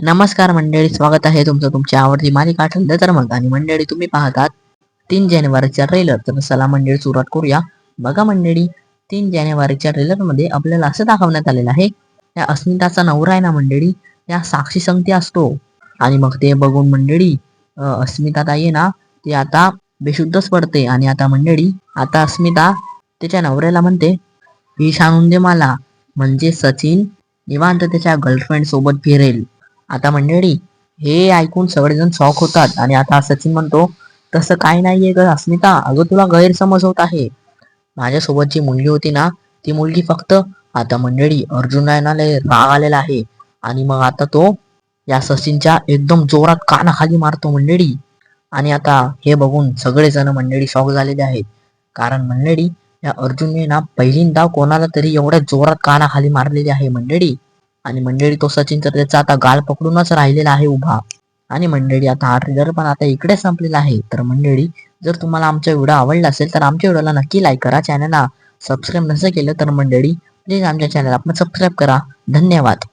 नमस्कार मंडळी स्वागत आहे तुमचं तुमची आवडती मालिका ठरलं तर मग आणि मंडळी तुम्ही पाहतात तीन जानेवारीच्या ट्रेलर तर चला मंडळी सुरुवात करूया. बघा मंडळी तीन जानेवारीच्या ट्रेलरमध्ये आपल्याला असं दाखवण्यात आलेलं आहे त्या अस्मिताचा नवरा आहे ना मंडळी त्या साक्षी संगती असतो. आणि मग ते बघून मंडळी अस्मिता ताई आहे ना ती आता बेशुद्धच पडते. आणि आता मंडळी आता अस्मिता त्याच्या नवऱ्याला म्हणते विष आणून दे मला. म्हणजे सचिन निवांत त्याच्या गर्लफ्रेंड सोबत फिरेल. आता मंडळी हे ऐकून सगळेजण शॉक होतात. आणि आता सचिन म्हणतो तसं काय नाहीये ग अस्मिता अगं तुला गैरसमज होत आहे. माझ्यासोबत जी मुलगी होती ना ती मुलगी फक्त आता मंडळी अर्जुनाला लय राग आलेला आहे. आणि मग आता तो या सचिनच्या एकदम जोरात कानाखाली मारतो मंडळी. आणि आता हे बघून सगळेजण मंडळी शॉक झालेले आहेत. कारण मंडळी या अर्जुनने ना पहिल्यांदा कोणाला तरी एवढ्या जोरात कानाखाली मारलेली आहे मंडळी. आणि मंडळी तो सचिन तर त्याचा आता गाल पकडूनच राहिलेला आहे उभा. आणि मंडळी आता हा ट्रेलर पण आता इकडे संपलेला आहे. तर मंडळी जर तुम्हाला आमचा व्हिडिओ आवडला असेल तर आमच्या व्हिडिओला नक्की लाईक करा. चॅनलला सबस्क्राईब नसेल केलं तर मंडळी प्लीज आमच्या चॅनल आपण सबस्क्राईब करा. धन्यवाद.